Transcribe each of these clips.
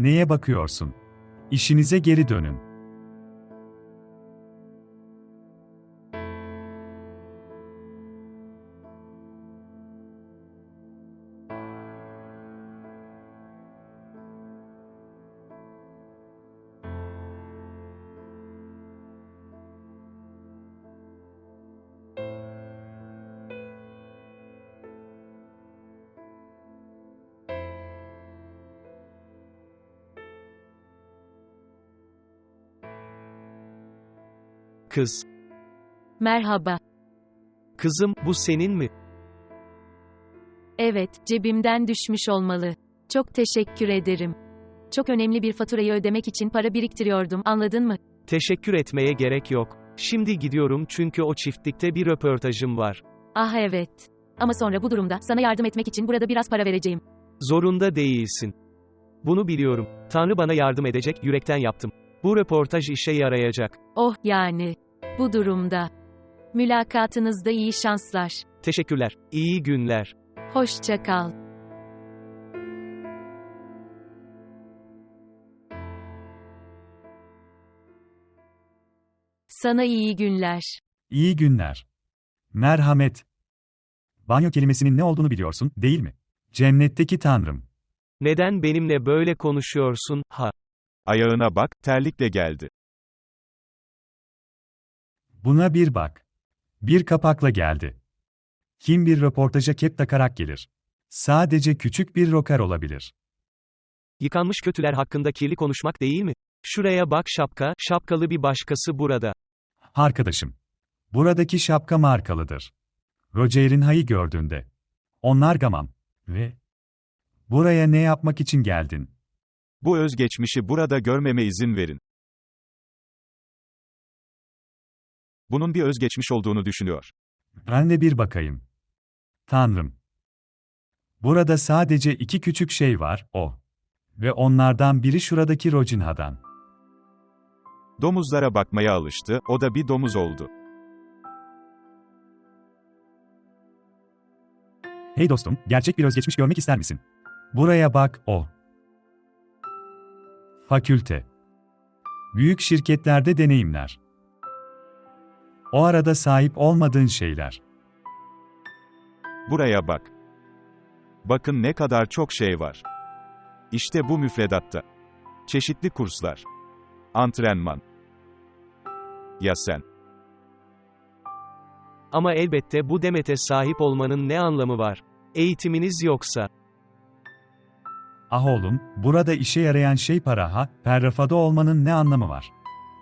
Neye bakıyorsun? İşinize geri dönün. Kız. Merhaba. Kızım, bu senin mi? Evet, cebimden düşmüş olmalı. Çok teşekkür ederim. Çok önemli bir faturayı ödemek için para biriktiriyordum, anladın mı? Teşekkür etmeye gerek yok. Şimdi gidiyorum çünkü o çiftlikte bir röportajım var. Ah evet. Ama sonra bu durumda sana yardım etmek için burada biraz para vereceğim. Zorunda değilsin. Bunu biliyorum. Tanrı bana yardım edecek, yürekten yaptım. Bu röportaj işe yarayacak. Oh, yani. Bu durumda. Mülakatınızda iyi şanslar. Teşekkürler. İyi günler. Hoşça kal. Sana iyi günler. İyi günler. Merhamet. Banyo kelimesinin ne olduğunu biliyorsun, değil mi? Cennetteki Tanrım. Neden benimle böyle konuşuyorsun? Ha. Ayağına bak, terlikle geldi. Buna bir bak. Bir kapakla geldi. Kim bir röportaja kep takarak gelir? Sadece küçük bir rocker olabilir. Yıkanmış kötüler hakkında kirli konuşmak değil mi? Şuraya bak şapka, şapkalı bir başkası burada. Arkadaşım. Buradaki şapka markalıdır. Roger'in hayı gördüğünde. Onlar gamam. Ve... Buraya ne yapmak için geldin? Bu özgeçmişi burada görmeme izin verin. Bunun bir özgeçmiş olduğunu düşünüyor. Ben de bir bakayım. Tanrım. Burada sadece iki küçük şey var, o. Ve onlardan biri şuradaki Rojinha'dan. Domuzlara bakmaya alıştı, o da bir domuz oldu. Hey dostum, gerçek bir özgeçmiş görmek ister misin? Buraya bak, o. Fakülte. Büyük şirketlerde deneyimler. O arada sahip olmadığın şeyler. Buraya bak. Bakın ne kadar çok şey var. İşte bu müfredatta. Çeşitli kurslar. Antrenman. Ya sen? Ama elbette bu demete sahip olmanın ne anlamı var? Eğitiminiz yoksa. Ah oğlum, burada işe yarayan şey para ha, perrafada olmanın ne anlamı var?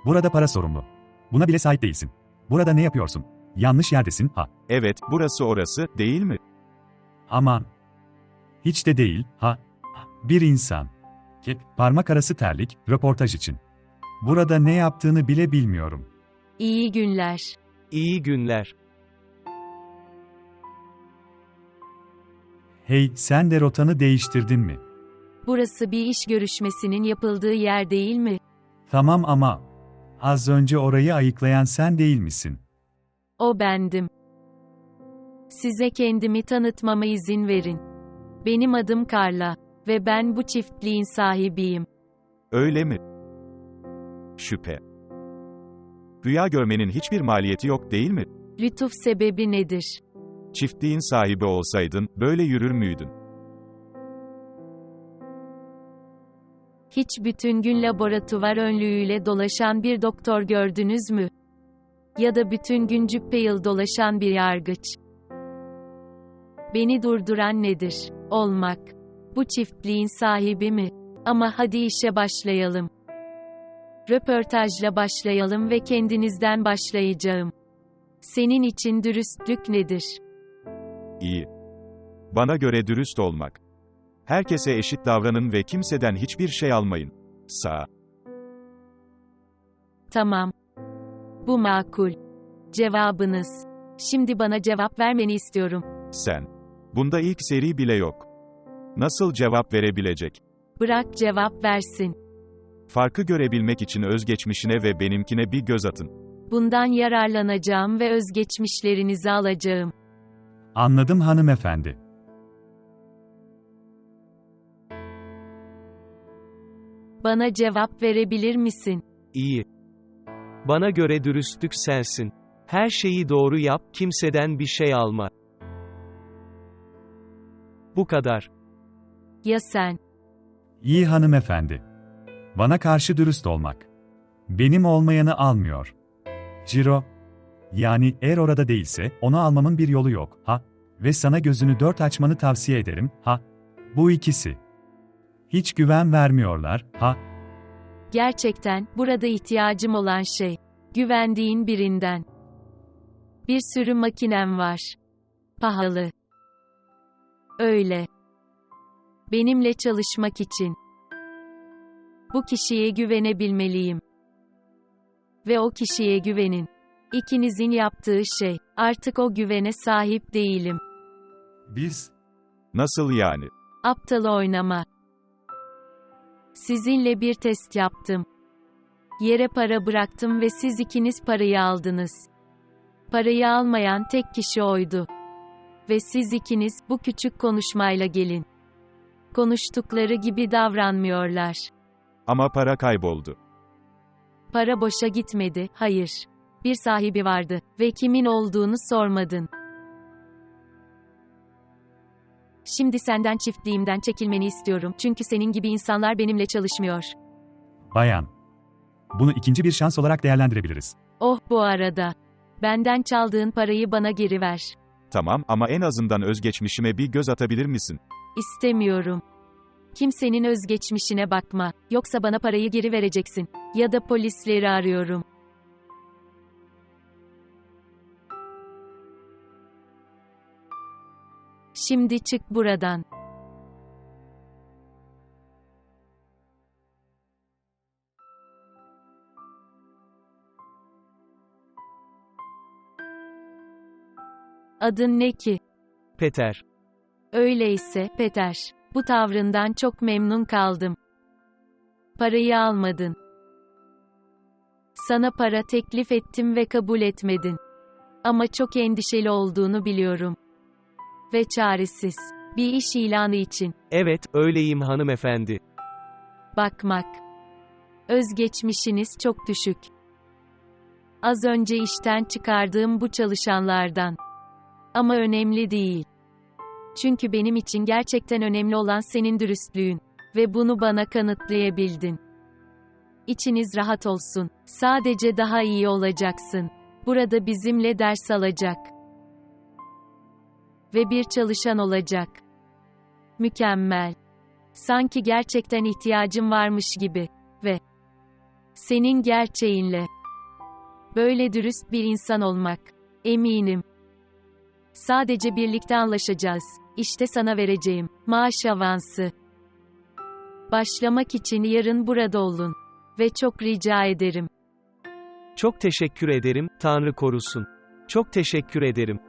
Burada para sorumlu. Buna bile sahip değilsin. Burada ne yapıyorsun? Yanlış yerdesin ha. Evet, burası orası, değil mi? Aman. Hiç de değil, ha. Bir insan. Kep, parmak arası terlik, röportaj için. Burada ne yaptığını bile bilmiyorum. İyi günler. İyi günler. Hey, sen de rotanı değiştirdin mi? Burası bir iş görüşmesinin yapıldığı yer değil mi? Tamam ama az önce orayı ayıklayan sen değil misin? O bendim. Size kendimi tanıtmama izin verin. Benim adım Carla ve ben bu çiftliğin sahibiyim. Öyle mi? Şüphe. Rüya görmenin hiçbir maliyeti yok değil mi? Lütuf sebebi nedir? Çiftliğin sahibi olsaydın, böyle yürür müydün? Hiç bütün gün laboratuvar önlüğüyle dolaşan bir doktor gördünüz mü? Ya da bütün gün cübbeyıl dolaşan bir yargıç. Beni durduran nedir? Olmak. Bu çiftliğin sahibi mi? Ama hadi işe başlayalım. Röportajla başlayalım ve kendinizden başlayacağım. Senin için dürüstlük nedir? İyi. Bana göre dürüst olmak. Herkese eşit davranın ve kimseden hiçbir şey almayın. Sağ. Tamam. Bu makul. Cevabınız. Şimdi bana cevap vermeni istiyorum. Sen. Bunda ilk seri bile yok. Nasıl cevap verebilecek? Bırak cevap versin. Farkı görebilmek için özgeçmişine ve benimkine bir göz atın. Bundan yararlanacağım ve özgeçmişlerinizi alacağım. Anladım hanımefendi. Bana cevap verebilir misin? İyi. Bana göre dürüstlük sensin. Her şeyi doğru yap, kimseden bir şey alma. Bu kadar. Ya sen? İyi hanımefendi. Bana karşı dürüst olmak. Benim olmayanı almıyor. Ciro. Yani eğer orada değilse, onu almamın bir yolu yok, ha? Ve sana gözünü dört açmanı tavsiye ederim, ha? Bu ikisi. Hiç güven vermiyorlar, ha? Gerçekten, burada ihtiyacım olan şey. Güvendiğin birinden. Bir sürü makinem var. Pahalı. Öyle. Benimle çalışmak için. Bu kişiye güvenebilmeliyim. Ve o kişiye güvenin. İkinizin yaptığı şey, artık o güvene sahip değilim. Biz, Nasıl yani? Aptal oynama. Sizinle bir test yaptım. Yere para bıraktım ve siz ikiniz parayı aldınız. Parayı almayan tek kişi oydu. Ve siz ikiniz bu küçük konuşmayla gelin. Konuştukları gibi davranmıyorlar. Ama para kayboldu. Para boşa gitmedi, hayır. Bir sahibi vardı ve kimin olduğunu sormadın. Şimdi senden çiftliğimden çekilmeni istiyorum çünkü senin gibi insanlar benimle çalışmıyor. bayan. Bunu ikinci bir şans olarak değerlendirebiliriz. Oh bu arada. Benden çaldığın parayı bana geri ver. Tamam ama en azından özgeçmişime bir göz atabilir misin? İstemiyorum. Kimsenin özgeçmişine bakma. Yoksa bana parayı geri vereceksin. Ya da polisleri arıyorum. Şimdi çık buradan. Adın ne ki? Peter. Öyleyse, Peter, bu tavrından çok memnun kaldım. Parayı almadın. Sana para teklif ettim ve kabul etmedin. Ama çok endişeli olduğunu biliyorum. Ve çaresiz. Bir iş ilanı için. Evet, öyleyim hanımefendi. Bakmak. Özgeçmişiniz çok düşük. Az önce işten çıkardığım bu çalışanlardan. Ama önemli değil. Çünkü benim için gerçekten önemli olan senin dürüstlüğün ve bunu bana kanıtlayabildin. İçiniz rahat olsun. Sadece daha iyi olacaksın. Burada bizimle ders alacak ve bir çalışan olacak. Mükemmel. Sanki gerçekten ihtiyacım varmış gibi ve senin gerçeğinle böyle dürüst bir insan olmak. Eminim. Sadece birlikte anlaşacağız. İşte sana vereceğim maaş avansı. Başlamak için yarın burada olun ve çok rica ederim. Çok teşekkür ederim, Tanrı korusun. Çok teşekkür ederim.